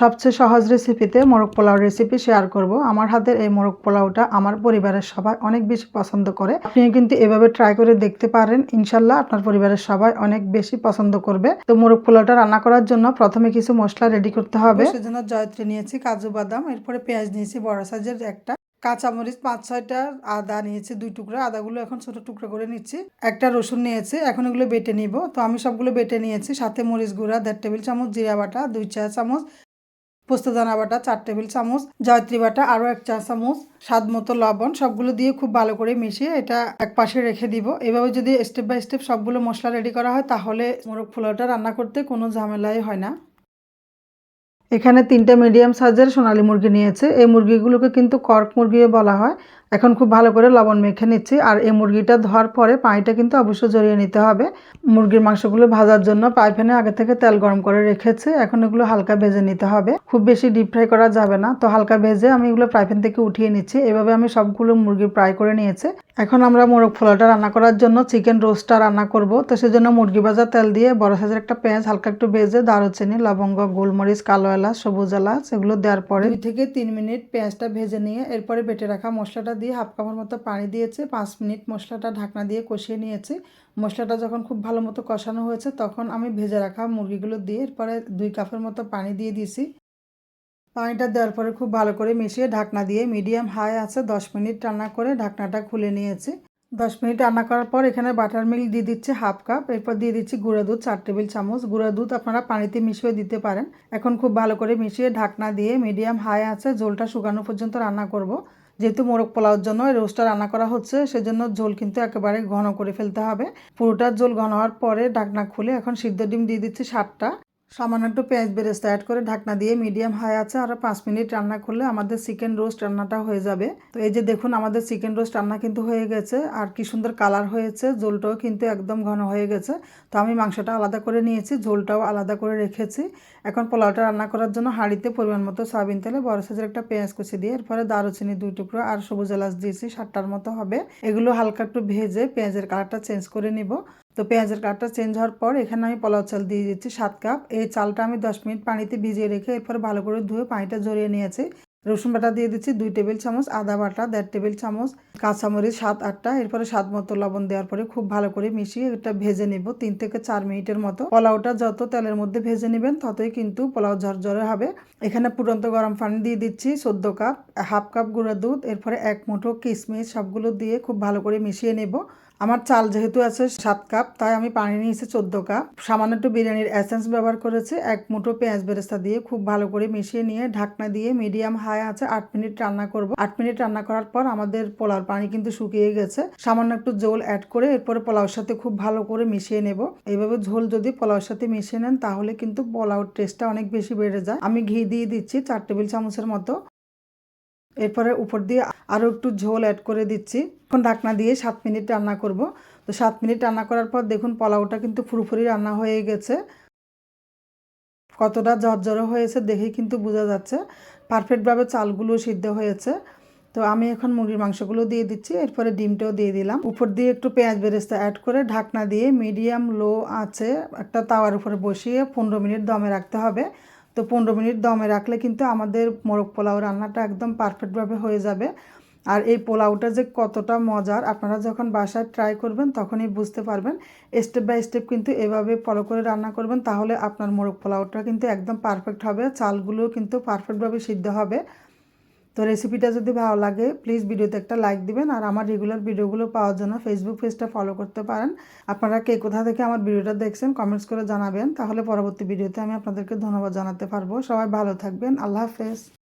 সবচেয়ে সহজ রেসিপিতে মোরগ পোলাও রেসিপি শেয়ার করব। আমার হাতের এই মোরগ পোলাওটা আমার পরিবারের সবাই অনেক বেশি পছন্দ করে। আপনিও কিন্তু এভাবে ট্রাই করে দেখতে পারেন। ইনশাল্লাহ আপনার পরিবারের সবাই অনেক বেশি পছন্দ করবে। তো মোরগ পোলাওটা রান্না করার জন্য প্রথমে কিছু মশলা রেডি করতে হবে। সেজন্য জয়ত্রী নিয়েছি কাজু বাদাম, এরপরে পেঁয়াজ নিয়েছি বড় সাইজের একটা। কাঁচামরিচ পাঁচ ছয়টা আদা নিয়েছি দুই টুকরা, আদাগুলো এখন ছোট টুকরো করে নিচ্ছি। একটা রসুন নিয়েছি, এখন এগুলো বেটে নিব। তো আমি সবগুলো বেটে নিয়েছি। সাথে মরিচ গুঁড়া, দেড় টেবিল চামচ জিরা বাটা, দুই চা চামচ পোস্তদানা বাটা, চার টেবিল চামচ, জয়ত্রী বাটা, আরও এক চা চামচ, স্বাদ মতো লবণ, সবগুলো দিয়ে খুব ভালো করে মিশিয়ে এটা এক পাশে রেখে দিব। এভাবে যদি স্টেপ বাই স্টেপ সবগুলো মশলা রেডি করা হয়, তাহলে মোরগ পোলাওটা রান্না করতে কোনো ঝামেলাই হয় না। এখানে তিনটা মিডিয়াম সাইজের সোনালি মুরগি নিয়েছে। এই মুরগিগুলোকে কিন্তু কর্ক মুরগিও বলা হয়। এখন খুব ভালো করে লবণ মেখে নিচ্ছি। আর এই মুরগিটা ধোয়ার পরে পানিটা কিন্তু অবশ্যই জড়িয়ে নিতে হবে। মুরগির মাংসগুলো ভাজার জন্য পাইফেনে আগে থেকে তেল গরম করে রেখেছে। এখন এগুলো হালকা ভেজে নিতে হবে। খুব বেশি ডিপ ফ্রাই করা যাবে না। তো হালকা ভেজে আমি এগুলো ফ্রাইপ্যান থেকে উঠিয়ে নিচ্ছি। এভাবে আমি সবগুলো মুরগি ফ্রাই করে নিয়েছি। এখন আমরা মোরগ ফোলাটা রান্না করার জন্য চিকেন রোস্টটা রান্না করব। তো সেজন্য মুরগি ভাজা তেল দিয়ে বড় সাইজের একটা পেঁয়াজ হালকা একটু ভেজে দারুচিনি, লবঙ্গ, গোলমরিচ, কালো এলাচ, সবুজ এলাচ এগুলো দেওয়ার পরে থেকে তিন মিনিট পেঁয়াজটা ভেজে নিয়ে এরপরে বেটে রাখা মশলাটা দিয়ে হাফ কাপের মতো পানি দিয়েছে, পাঁচ মিনিট মশলাটা ঢাকনা দিয়ে কষিয়ে নিয়েছি। মশলাটা যখন খুব ভালো মতো কষানো হয়েছে, তখন আমি ভেজে রাখা মুরগিগুলো দিয়ে এরপরে দুই কাপের মতো পানি দিয়ে দিয়েছি। পানিটা দেওয়ার পরে খুব ভালো করে মিশিয়ে ঢাকনা দিয়ে মিডিয়াম হাই আছে, দশ মিনিট রান্না করে ঢাকনাটা খুলে নিয়েছি। দশ মিনিট রান্না করার পর এখানে বাটার মিল্ক দিয়ে দিচ্ছে হাফ কাপ, এরপর দিয়ে দিচ্ছি গুঁড়া দুধ, চার টেবিল চামচ। গুঁড়া দুধ আপনারা পানিতে মিশিয়ে দিতে পারেন। এখন খুব ভালো করে মিশিয়ে ঢাকনা দিয়ে মিডিয়াম হাই আছে, ঝোলটা শুকানো পর্যন্ত রান্না করব। যেহেতু মোরগ পোলাওর জন্য এই রোস্টটা রান্না করা হচ্ছে, সেজন্য ঝোল কিন্তু একেবারে ঘন করে ফেলতে হবে। পুরোটার ঝোল ঘন হওয়ার পরে ঢাকনা খুলে এখন সিদ্ধ ডিম দিয়ে দিচ্ছি সাতটা। সামান্য একটু পেঁয়াজ বেরেস্তা অ্যাড করে ঢাকনা দিয়ে মিডিয়াম হাই আছে, আর পাঁচ মিনিট রান্না করলে আমাদের চিকেন রোস্ট রান্নাটা হয়ে যাবে। তো এই যে দেখুন, আমাদের চিকেন রোস্ট রান্না কিন্তু হয়ে গেছে, আর কি সুন্দর কালার হয়েছে, ঝোলটাও কিন্তু একদম ঘন হয়ে গেছে। তো আমি মাংসটা আলাদা করে নিয়েছি, ঝোলটাও আলাদা করে রেখেছি। এখন পোলাওটা রান্না করার জন্য হাঁড়িতে পরিমাণ মতো সয়াবিন তেলে বড় সাইজের একটা পেঁয়াজ কুচি দিয়ে, এরপরে দারুচিনি দুই টুকরো আর সবুজ এলাচ দিয়েছি, সাতটার মতো হবে। এগুলো হালকা একটু ভেজে পেঁয়াজের কালারটা চেঞ্জ করে নিব। তো পেঁয়াজের কালারটা চেঞ্জ হওয়ার পর এখানে আমি পোলাও চাল দিয়ে দিচ্ছি সাত কাপ। এই চালটা আমি দশ মিনিট পানিতে ভিজিয়ে রেখে এরপর ভালো করে ধুয়ে পানিটা জড়িয়ে নিয়েছি। রসুন বাটা দিয়ে দিচ্ছি দুই টেবিল চামচ, আদা বাটা দেড় টেবিল চামচ, কাঁচামরিচ সাত, আটটা। এরপরে স্বাদ মতো লবণ দেওয়ার পরে খুব ভালো করে মিশিয়ে এটা ভেজে নেব তিন থেকে চার মিনিটের মতো। পোলাওটা যত তেলের মধ্যে ভেজে নেবেন ততই কিন্তু পোলাও ঝরঝরে হবে। এখানে পুরন্ত গরম পানি দিয়ে দিচ্ছি চোদ্দ কাপ, হাফ কাপ গুঁড়া দুধ, এরপরে এক মুঠো কিশমিশ সবগুলো দিয়ে খুব ভালো করে মিশিয়ে নেব। আমার চাল যেহেতু আছে সাত কাপ, তাই আমি পানি নিয়েছি চোদ্দ কাপ। সামান্য একটু বিরিয়ানির এসেন্স ব্যবহার করেছি, এক মুঠো পেঁয়াজ বেরেস্তা দিয়ে খুব ভালো করে মিশিয়ে নিয়ে ঢাকনা দিয়ে মিডিয়াম হাই আছে আট মিনিট রান্না করব। আট মিনিট রান্না করার পর আমাদের পোলাওর পানি কিন্তু শুকিয়ে গেছে। সামান্য একটু জোল অ্যাড করে এরপরে পোলাওর সাথে খুব ভালো করে মিশিয়ে নেব। এইভাবে ঝোল যদি পোলাওর সাথে মিশিয়ে নেন, তাহলে কিন্তু পোলাওর টেস্টটা অনেক বেশি বেড়ে যায়। আমি ঘি দিয়ে দিচ্ছি চার টেবিল চামচের মতো। এরপরে উপর দিয়ে আরও একটু ঝোল অ্যাড করে দিচ্ছি। এখন ঢাকনা দিয়ে সাত মিনিট রান্না করব। তো সাত মিনিট রান্না করার পর দেখুন পোলাওটা কিন্তু ফুরফুরি রান্না হয়ে গেছে। কতটা ঝরঝরে হয়েছে দেখেই কিন্তু বোঝা যাচ্ছে। পারফেক্টভাবে চালগুলো সিদ্ধ হয়েছে। তো আমি এখন মুরগির মাংসগুলো দিয়ে দিচ্ছি। এরপরে ডিমটাও দিয়ে দিলাম। উপর দিয়ে একটু পেঁয়াজ বেরেস্তা অ্যাড করে ঢাকনা দিয়ে মিডিয়াম লো আছে একটা তাওয়ার উপরে বসিয়ে পনেরো মিনিট দমে রাখতে হবে। তো পনেরো মিনিট দমে রাখলে কিন্তু আমাদের মোরগ পোলাও রান্নাটা একদম পারফেক্টভাবে হয়ে যাবে। আর এই পোলাওটা যে কতটা মজার, আপনারা যখন বাসায় ট্রাই করবেন তখনই বুঝতে পারবেন। স্টেপ বাই স্টেপ কিন্তু এভাবে ফলো করে রান্না করবেন, তাহলে আপনার মোরগ পোলাওটা কিন্তু একদম পারফেক্ট হবে, চালগুলোও কিন্তু পারফেক্টভাবে সিদ্ধ হবে। তো রেসিপিটা যদি ভালো লাগে প্লিজ ভিডিওতে একটা লাইক দিবেন আর আমার রেগুলার ভিডিওগুলো পাওয়ার জন্য ফেসবুক পেজটা ফলো করতে পারেন। আপনারা কে কোথা থেকে আমার ভিডিওটা দেখছেন কমেন্টস করে জানাবেন। তাহলে পরবর্তী ভিডিওতে আমি আপনাদেরকে ধন্যবাদ জানাতে পারব। সবাই ভালো থাকবেন। আল্লাহ হাফেজ।